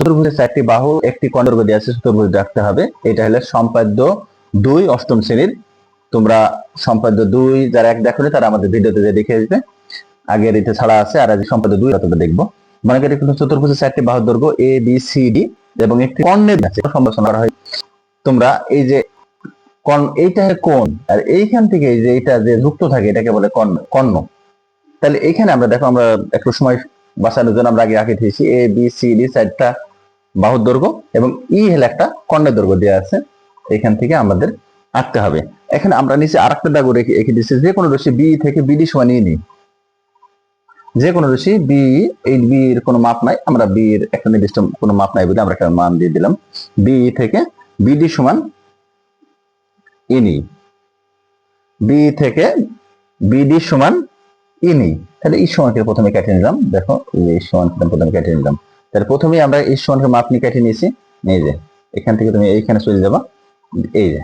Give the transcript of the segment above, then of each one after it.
চতুর্ভুজের চারটি বাহু একটি কর্ণদৈর্ঘ্য দিয়ে আছে, চতুর্ভুজ রাখতে হবে। এটা সম্পাদ্য দুই, অষ্টম শ্রেণির। তোমরা সম্পাদ্য দুই, যারা এক দেখো তারা আমাদের ভিডিওতে দেখে ছাড়া আছে, আর আজকে সম্পাদ্য দুই দেখব। মনে করি কোনো চারটি দৈর্ঘ্য এ বি সি ডি এবং একটি কর্ণের আছে সম্ভাষণ করা হয়। তোমরা এই যে কর্ণ, এইটা কোণ, আর এইখান থেকে যে এটা যে যুক্ত থাকে, এটাকে বলে কর্ণ কর্ণ। তাহলে এইখানে আমরা দেখো, আমরা একটু সময় বাঁচানোর জন্য আমরা আগে আঁকে দিয়েছি এ বি সি ডি চারটা বাহুর দৈর্ঘ্য এবং ই হলো একটা কর্ণের দৈর্ঘ্য দেওয়া আছে। এখান থেকে আমাদের আঁকতে হবে। এখানে আমরা নিচে আর একটা দাগ রেখে রেখে দিচ্ছি যে কোনো রশি বি থেকে বিডি সমান নিয়ে নিই। যে কোনো রশি বি এই বি এর কোনো মাপ নাই, আমরা বি এর একটা নির্দিষ্ট কোনো মাপ নাই বলে আমরা একটা মান দিয়ে দিলাম। বি থেকে বিডি সমান ইনি বি থেকে বিডি সমান ইনি তাহলে এই সমানকে প্রথমে কেটে নিলাম। দেখো, এই সমানকে প্রথমে কেটে নিলাম। তাহলে প্রথমেই আমরা এই সমানকে মাপ নিয়ে কেটে নিয়েছি। এই যে, এখান থেকে তুমি এইখানে চলে যাবা। এই যে,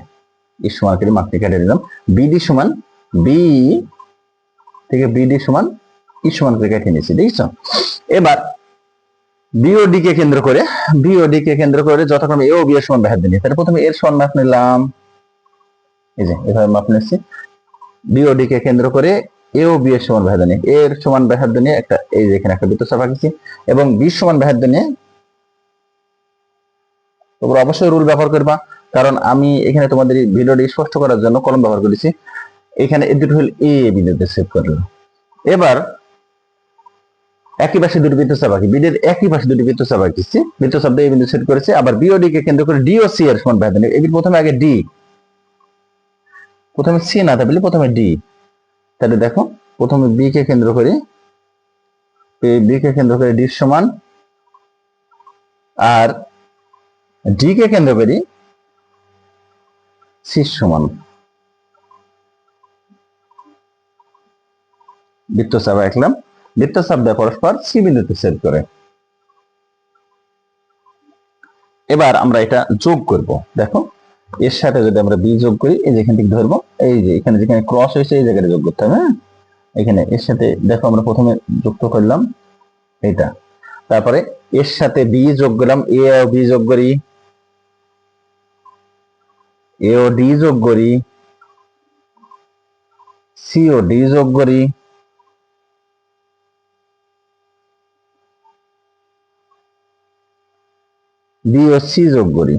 এই সমানকে মাপ নিয়ে কেটে নিলাম। বিডি সমান বি থেকে বিডি সমান ই সমান করে কেটে নিয়েছি, দেখছ? এবার বিওডি কে কেন্দ্র করে বিওডি কে কেন্দ্র করে যথাক্রমে এ বি এর সমান ব্যাহার দিই তাহলে প্রথমে এর সমান মাপ নিলাম। এই যে, এভাবে মাপ নিচ্ছি বিওডি কে কেন্দ্র করে এ ও বি এর সমান ব্যাহার নিয়ে এর সমান ব্যাহার নিয়ে একটা, এই যে এখানে একটা বৃত্তচাপ আঁকেছি, এবং বি সমান ব্যাহার নিয়ে তোমরা অবশ্যই রুল ব্যবহার করবা, কারণ আমি এখানে তোমাদের ভিডিওটি স্পষ্ট করার জন্য কলম ব্যবহার করেছি। এখানে এই দুটো হল এ বিন্দুতে সেভ করল এবার, একই পাশে দুটি বৃত্তচাপ আঁকি। বিদের একই পাশে দুটি বৃত্তচাপ আঁকিছি বৃত্তচাপ দিয়ে এই বিন্দু সেট করেছে। আবার বিওডি কে কেন্দ্র করে ডি ও সি এর সমান ব্যাহার নিয়ে। এবার প্রথমে আগে ডি প্রথমে সি না থাকলে প্রথমে ডি তাহলে দেখো, প্রথমে বি কে কেন্দ্র করি। বি কে কেন্দ্র করে ডি সমান। আর ডি কে কেন্দ্র করি সি সমান। বৃত্তচাপ আঁকলাম। বৃত্তচাপ দেয় পরস্পর সি বিন্দুতে সেট করে। এবার আমরা এটা যোগ করব। দেখো এর সাথে যদি আমরা বি যোগ করি, এই যে এখান থেকে ধরবো, এই যে এখানে যেখানে ক্রস হয়েছে, এই জায়গাটা যোগ করতে হবে হ্যাঁ? এখানে এর সাথে, দেখো আমরা প্রথমে যুক্ত করলাম এটা। তারপরে এর সাথে বি যোগ করলাম এ ও বি যোগ করি। এ ও ডি যোগ করি। সি ও ডি যোগ করি। বি ও সি যোগ করি।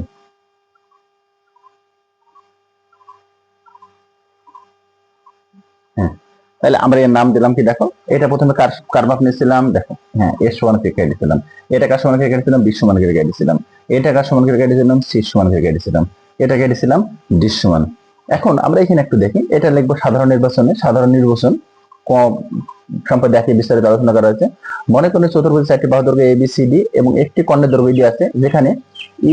হ্যাঁ। তাহলে আমরা এর নাম দিলাম কি দেখো? এটা প্রথমে কার কার নিয়েছিলাম? দেখো হ্যাঁ এর সমান কে কেটে দিয়েছিলাম? এটা কার সমান কেটে দিয়েছিলাম? বিশ সমান কেটে দিয়েছিলাম? এটা কার সমান কেটে দিয়েছিলাম? সি সমান কেটে দিয়েছিলাম? এটা কেটে দিয়েছিলাম? ডি সমান। এখন আমরা এখানে একটু দেখি, এটা লিখব সাধারণ নির্বাচনে, সাধারণ নির্বাচন কম সম্পর্কে একই বিস্তারিত আলোচনা করা হয়েছে। মনে করেন চতুর্ভুজ চারটি বাহু দৈর্ঘ্য এ বি সি ডি এবং একটি কর্ণের দৈর্ঘ্য ডি আছে, যেখানে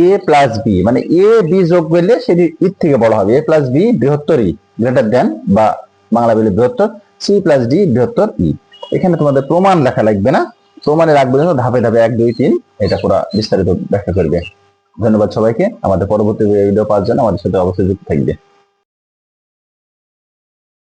এ প্লাস বি মানে এ বি যোগ করলে সেটি ইর থেকে বড় হবে। এ প্লাস বি বৃহত্তর ই গ্রেটার দেন বা বাংলা বলে বৃহত্তর সি প্লাস ডি বৃহত্তর ই এখানে তোমাদের প্রমাণ লেখা লাগবে না। প্রমাণে রাখবে যেন ধাপে ধাপে এক, দুই, তিন, এটা পুরো বিস্তারিত ব্যাখ্যা করবে। ধন্যবাদ সবাইকে। আমাদের পরবর্তী ভিডিও পাওয়ার জন্য আমাদের সাথে অবশ্যই যুক্ত থাকবে।